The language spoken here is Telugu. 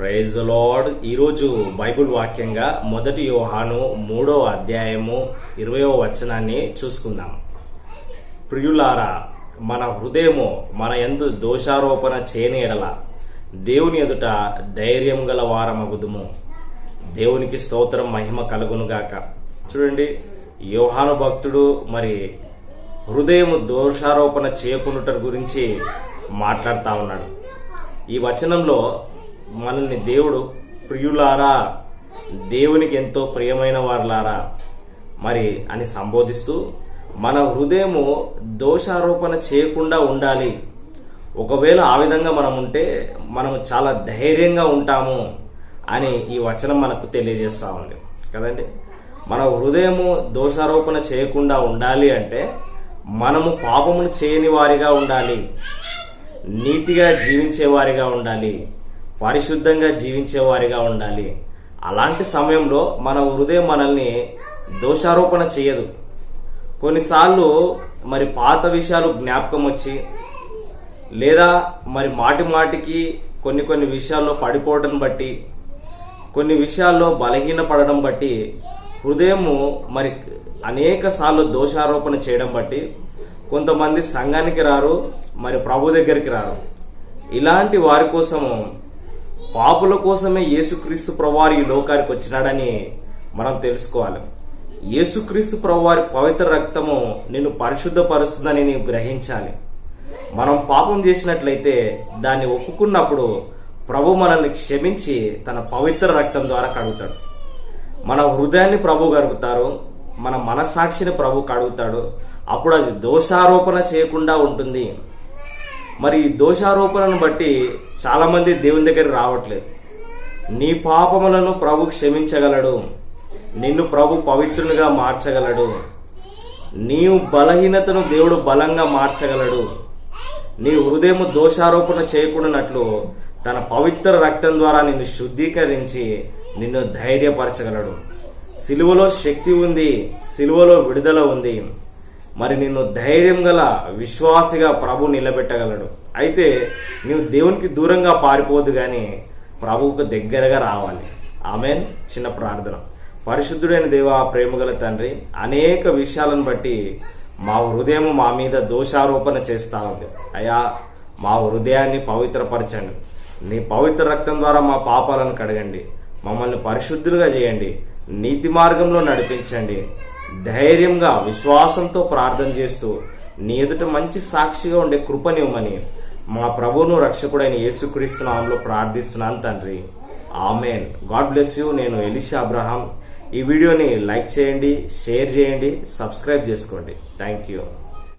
ప్రైజ్ లార్డ్ ఈరోజు బైబుల్ వాక్యంగా మొదటి యోహాను మూడో అధ్యాయము ఇరవయో వచనాన్ని చూసుకుందాం. ప్రియులారా మన హృదయము మన ఎందు దోషారోపణ చేయని ఎడల దేవుని ఎదుట ధైర్యం గల వారమగుదుము. దేవునికి స్తోత్రం మహిమ కలుగునుగాక చూడండి యోహాను భక్తుడు మరి హృదయము దోషారోపణ చేయకుండా గురించి మాట్లాడుతూ ఉన్నాడు. ఈ వచనంలో మనల్ని దేవుడు ప్రియులారా దేవునికి ఎంతో ప్రియమైన వారులారా. మరి అని సంబోధిస్తూ మన హృదయము దోషారోపణ చేయకుండా ఉండాలి. ఒకవేళ ఆ విధంగా మనం ఉంటే మనం చాలా ధైర్యంగా ఉంటాము అని ఈ వచనం మనకు తెలియజేస్తా ఉంది. కదండి? మన హృదయము దోషారోపణ చేయకుండా ఉండాలి అంటే మనము పాపమును చేయని వారిగా ఉండాలి. నీతిగా జీవించే వారిగా ఉండాలి. పరిశుద్ధంగా జీవించే వారిగా ఉండాలి. అలాంటి సమయంలో మన హృదయం మనల్ని దోషారోపణ చేయదు. కొన్నిసార్లు మరి పాత విషయాలు జ్ఞాపకం వచ్చి లేదా మరి మాటి మాటికి కొన్ని కొన్ని విషయాల్లో పడిపోవడం బట్టి కొన్ని విషయాల్లో బలహీన పడడం బట్టి హృదయము మరి అనేక సార్లు దోషారోపణ చేయడం బట్టి కొంతమంది సంఘానికి రారు మరి ప్రభు దగ్గరికి రారు. ఇలాంటి వారి కోసము పాపుల కోసమే యేసుక్రీస్తు ప్రవారి ఈ లోకానికి వచ్చినాడని మనం తెలుసుకోవాలి. యేసుక్రీస్తు ప్రభువారి పవిత్ర రక్తము నిన్ను పరిశుద్ధపరుస్తుందని నీవు గ్రహించాలి. మనం పాపం చేసినట్లయితే దాన్ని ఒప్పుకున్నప్పుడు ప్రభు మనల్ని క్షమించి తన పవిత్ర రక్తం ద్వారా కడుగుతాడు. మన హృదయాన్ని ప్రభు కడుగుతారు మన మనస్సాక్షిని ప్రభు కడుగుతాడు. అప్పుడు అది దోషారోపణ చేయకుండా ఉంటుంది. మరి ఈ దోషారోపణను బట్టి చాలా మంది దేవుని దగ్గర రావట్లేదు. నీ పాపములను ప్రభు క్షమించగలడు. నిన్ను ప్రభు పవిత్రునిగా మార్చగలడు. నీవు బలహీనతను దేవుడు బలంగా మార్చగలడు. నీ హృదయము దోషారోపణ చేయకుండానట్లు తన పవిత్ర రక్తం ద్వారా నిన్ను శుద్ధీకరించి నిన్ను ధైర్యపరచగలడు. సిలువలో శక్తి ఉంది సిలువలో విడుదల ఉంది. మరి నిన్ను ధైర్యం గల విశ్వాసిగా ప్రభు నిలబెట్టగలడు. అయితే నువ్వు దేవునికి దూరంగా పారిపోదు కానీ ప్రభువుకు దగ్గరగా రావాలి. ఆమెన్. చిన్న ప్రార్థన. పరిశుద్ధుడైన దేవ ప్రేమగల తండ్రి అనేక విషయాలను బట్టి మా హృదయం మా మీద దోషారోపణ చేస్తా ఉంది. అయా మా హృదయాన్ని పవిత్రపరచండి. నీ పవిత్ర రక్తం ద్వారా మా పాపాలను కడగండి. మమ్మల్ని పరిశుద్ధులుగా చేయండి నీతి మార్గంలో నడిపించండి. ధైర్యంగా విశ్వాసంతో ప్రార్థన చేస్తూ నీ ఎదుట మంచి సాక్షిగా ఉండే కృపనివ్వమని మా ప్రభువును రక్షకుడైన యేసుక్రీస్తు నామంలో ప్రార్థిస్తున్నాను తండ్రి. ఆమెన్. God bless you. నేను ఎలిషా అబ్రహాం. ఈ వీడియోని లైక్ చేయండి షేర్ చేయండి సబ్స్క్రైబ్ చేసుకోండి. Thank you.